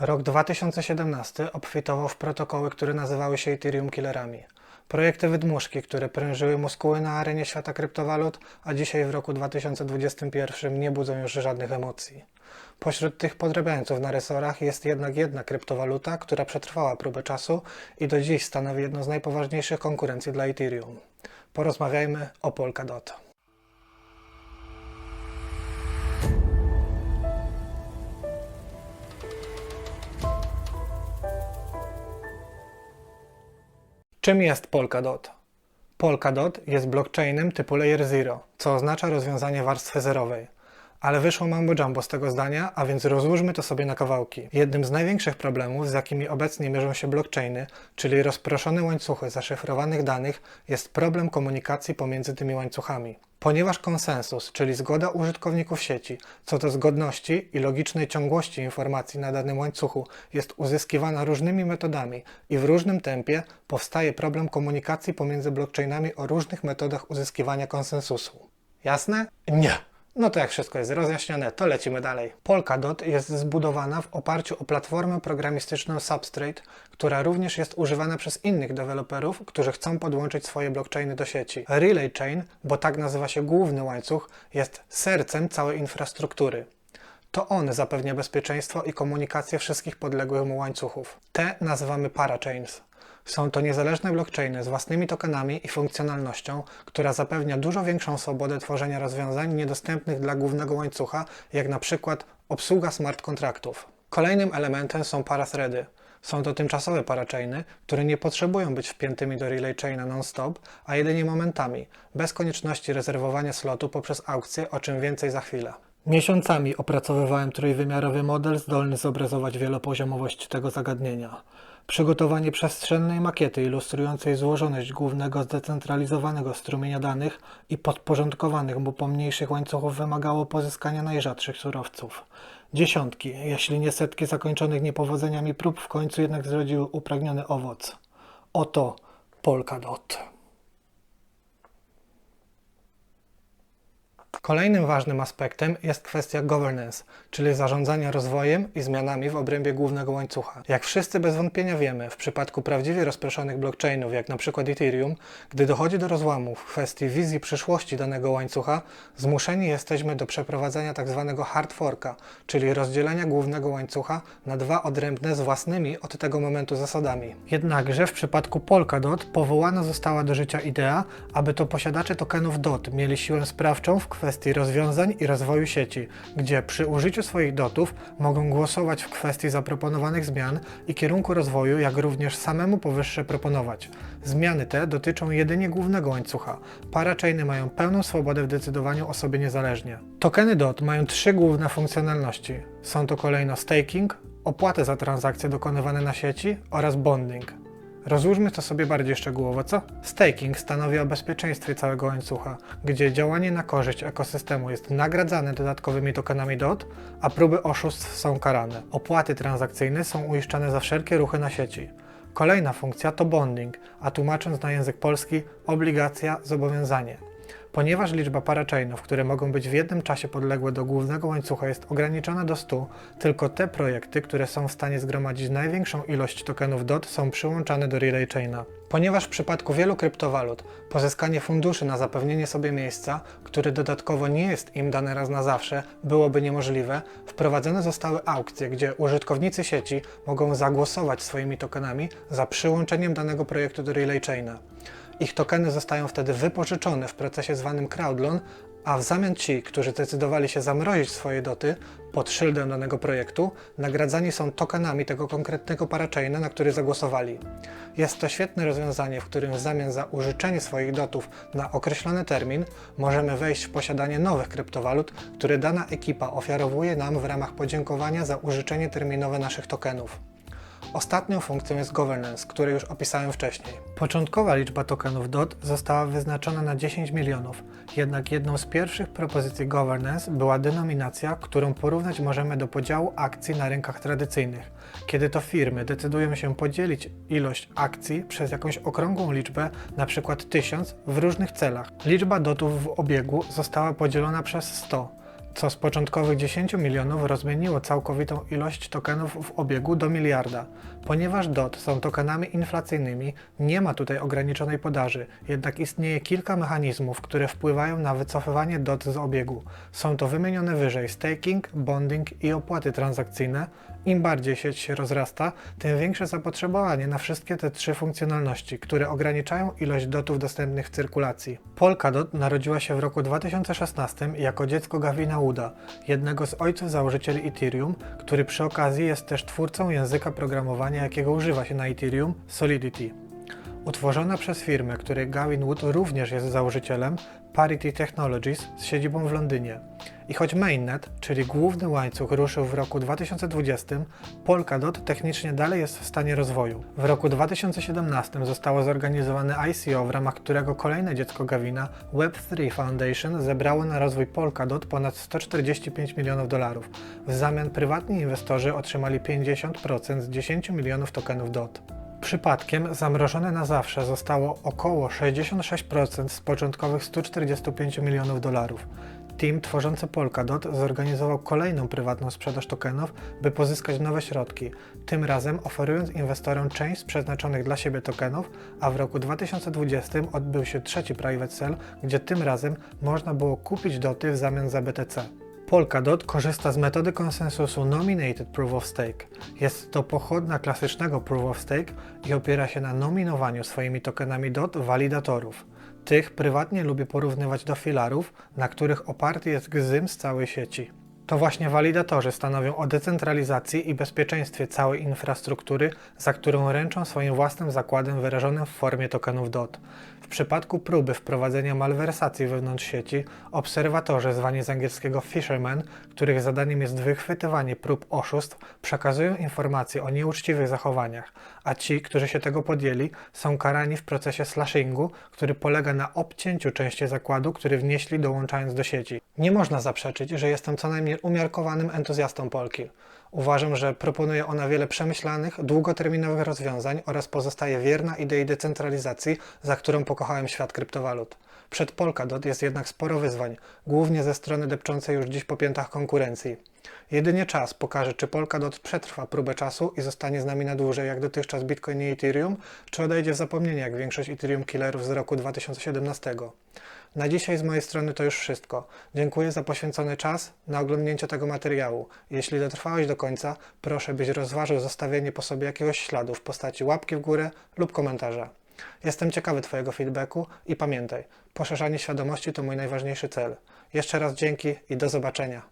Rok 2017 obfitował w protokoły, które nazywały się Ethereum Killerami. Projekty wydmuszki, które prężyły muskuły na arenie świata kryptowalut, a dzisiaj w roku 2021 nie budzą już żadnych emocji. Pośród tych podrabiańców na resorach jest jednak jedna kryptowaluta, która przetrwała próbę czasu i do dziś stanowi jedną z najpoważniejszych konkurencji dla Ethereum. Porozmawiajmy o Polkadot. Czym jest Polkadot? Polkadot jest blockchainem typu Layer Zero, co oznacza rozwiązanie warstwy zerowej. Ale wyszło mambo jumbo z tego zdania, a więc rozłóżmy to sobie na kawałki. Jednym z największych problemów, z jakimi obecnie mierzą się blockchainy, czyli rozproszone łańcuchy zaszyfrowanych danych, jest problem komunikacji pomiędzy tymi łańcuchami. Ponieważ konsensus, czyli zgoda użytkowników sieci co do zgodności i logicznej ciągłości informacji na danym łańcuchu jest uzyskiwana różnymi metodami i w różnym tempie, powstaje problem komunikacji pomiędzy blockchainami o różnych metodach uzyskiwania konsensusu. Jasne? Nie. No to jak wszystko jest rozjaśnione, to lecimy dalej. Polkadot jest zbudowana w oparciu o platformę programistyczną Substrate, która również jest używana przez innych deweloperów, którzy chcą podłączyć swoje blockchainy do sieci. Relay Chain, bo tak nazywa się główny łańcuch, jest sercem całej infrastruktury. To on zapewnia bezpieczeństwo i komunikację wszystkich podległych mu łańcuchów. Te nazywamy parachains. Są to niezależne blockchainy z własnymi tokenami i funkcjonalnością, która zapewnia dużo większą swobodę tworzenia rozwiązań niedostępnych dla głównego łańcucha, jak na przykład obsługa smart kontraktów. Kolejnym elementem są parathready. Są to tymczasowe parachainy, które nie potrzebują być wpiętymi do relay chaina non-stop, a jedynie momentami, bez konieczności rezerwowania slotu poprzez aukcję, o czym więcej za chwilę. Miesiącami opracowywałem trójwymiarowy model zdolny zobrazować wielopoziomowość tego zagadnienia. Przygotowanie przestrzennej makiety ilustrującej złożoność głównego zdecentralizowanego strumienia danych i podporządkowanych mu pomniejszych łańcuchów wymagało pozyskania najrzadszych surowców. Dziesiątki, jeśli nie setki zakończonych niepowodzeniami prób w końcu jednak zrodziły upragniony owoc. Oto Polkadot. Kolejnym ważnym aspektem jest kwestia governance, czyli zarządzania rozwojem i zmianami w obrębie głównego łańcucha. Jak wszyscy bez wątpienia wiemy, w przypadku prawdziwie rozproszonych blockchainów, jak na przykład Ethereum, gdy dochodzi do rozłamu w kwestii wizji przyszłości danego łańcucha, zmuszeni jesteśmy do przeprowadzenia tzw. hard forka, czyli rozdzielenia głównego łańcucha na dwa odrębne z własnymi od tego momentu zasadami. Jednakże w przypadku Polkadot powołana została do życia idea, aby to posiadacze tokenów DOT mieli siłę sprawczą w kwestii rozwiązań i rozwoju sieci, gdzie przy użyciu swoich dotów mogą głosować w kwestii zaproponowanych zmian i kierunku rozwoju, jak również samemu powyższe proponować. Zmiany te dotyczą jedynie głównego łańcucha. Parachainy mają pełną swobodę w decydowaniu o sobie niezależnie. Tokeny DOT mają trzy główne funkcjonalności. Są to kolejno staking, opłaty za transakcje dokonywane na sieci oraz bonding. Rozłóżmy to sobie bardziej szczegółowo, co? Staking stanowi o bezpieczeństwie całego łańcucha, gdzie działanie na korzyść ekosystemu jest nagradzane dodatkowymi tokenami DOT, a próby oszustw są karane. Opłaty transakcyjne są uiszczane za wszelkie ruchy na sieci. Kolejna funkcja to bonding, a tłumacząc na język polski obligacja, zobowiązanie. Ponieważ liczba parachainów, które mogą być w jednym czasie podległe do głównego łańcucha jest ograniczona do 100, tylko te projekty, które są w stanie zgromadzić największą ilość tokenów DOT są przyłączane do Relay Chaina. Ponieważ w przypadku wielu kryptowalut pozyskanie funduszy na zapewnienie sobie miejsca, które dodatkowo nie jest im dane raz na zawsze, byłoby niemożliwe, wprowadzone zostały aukcje, gdzie użytkownicy sieci mogą zagłosować swoimi tokenami za przyłączeniem danego projektu do Relay Chaina. Ich tokeny zostają wtedy wypożyczone w procesie zwanym crowdloan, a w zamian ci, którzy zdecydowali się zamrozić swoje doty pod szyldem danego projektu, nagradzani są tokenami tego konkretnego parachaina, na który zagłosowali. Jest to świetne rozwiązanie, w którym w zamian za użyczenie swoich dotów na określony termin możemy wejść w posiadanie nowych kryptowalut, które dana ekipa ofiarowuje nam w ramach podziękowania za użyczenie terminowe naszych tokenów. Ostatnią funkcją jest governance, który już opisałem wcześniej. Początkowa liczba tokenów DOT została wyznaczona na 10 milionów, jednak jedną z pierwszych propozycji governance była denominacja, którą porównać możemy do podziału akcji na rynkach tradycyjnych, kiedy to firmy decydują się podzielić ilość akcji przez jakąś okrągłą liczbę, np. 1000 w różnych celach. Liczba dotów w obiegu została podzielona przez 100. co z początkowych 10 milionów rozmieniło całkowitą ilość tokenów w obiegu do miliarda. Ponieważ DOT są tokenami inflacyjnymi, nie ma tutaj ograniczonej podaży, jednak istnieje kilka mechanizmów, które wpływają na wycofywanie DOT z obiegu. Są to wymienione wyżej staking, bonding i opłaty transakcyjne. Im bardziej sieć się rozrasta, tym większe zapotrzebowanie na wszystkie te trzy funkcjonalności, które ograniczają ilość dotów dostępnych w cyrkulacji. Polkadot narodziła się w roku 2016 jako dziecko Gavina Wooda, jednego z ojców założycieli Ethereum, który przy okazji jest też twórcą języka programowania, jakiego używa się na Ethereum, Solidity. Utworzona przez firmę, której Gavin Wood również jest założycielem, Parity Technologies z siedzibą w Londynie. I choć mainnet, czyli główny łańcuch ruszył w roku 2020, Polkadot technicznie dalej jest w stanie rozwoju. W roku 2017 zostało zorganizowane ICO, w ramach którego kolejne dziecko Gavina, Web3 Foundation, zebrało na rozwój Polkadot ponad 145 milionów dolarów. W zamian prywatni inwestorzy otrzymali 50% z 10 milionów tokenów DOT. Przypadkiem zamrożone na zawsze zostało około 66% z początkowych 145 milionów dolarów. Team tworzący Polkadot zorganizował kolejną prywatną sprzedaż tokenów, by pozyskać nowe środki, tym razem oferując inwestorom część z przeznaczonych dla siebie tokenów, a w roku 2020 odbył się trzeci private sale, gdzie tym razem można było kupić doty w zamian za BTC. Polkadot korzysta z metody konsensusu Nominated Proof of Stake. Jest to pochodna klasycznego Proof of Stake i opiera się na nominowaniu swoimi tokenami DOT walidatorów. Tych prywatnie lubię porównywać do filarów, na których oparty jest gzym z całej sieci. To właśnie walidatorzy stanowią o decentralizacji i bezpieczeństwie całej infrastruktury, za którą ręczą swoim własnym zakładem wyrażonym w formie tokenów DOT. W przypadku próby wprowadzenia malwersacji wewnątrz sieci, obserwatorzy zwani z angielskiego fishermen, których zadaniem jest wychwytywanie prób oszustw, przekazują informacje o nieuczciwych zachowaniach, a ci, którzy się tego podjęli, są karani w procesie slashingu, który polega na obcięciu części zakładu, który wnieśli dołączając do sieci. Nie można zaprzeczyć, że jestem co najmniej umiarkowanym entuzjastą Polki. Uważam, że proponuje ona wiele przemyślanych, długoterminowych rozwiązań oraz pozostaje wierna idei decentralizacji, za którą pokochałem świat kryptowalut. Przed Polkadot jest jednak sporo wyzwań, głównie ze strony depczącej już dziś po piętach konkurencji. Jedynie czas pokaże, czy Polkadot przetrwa próbę czasu i zostanie z nami na dłużej, jak dotychczas Bitcoin i Ethereum, czy odejdzie w zapomnienie, jak większość Ethereum killerów z roku 2017. Na dzisiaj z mojej strony to już wszystko. Dziękuję za poświęcony czas na oglądnięcie tego materiału. Jeśli dotrwałeś do końca, proszę byś rozważył zostawienie po sobie jakiegoś śladu w postaci łapki w górę lub komentarza. Jestem ciekawy Twojego feedbacku i pamiętaj, poszerzanie świadomości to mój najważniejszy cel. Jeszcze raz dzięki i do zobaczenia.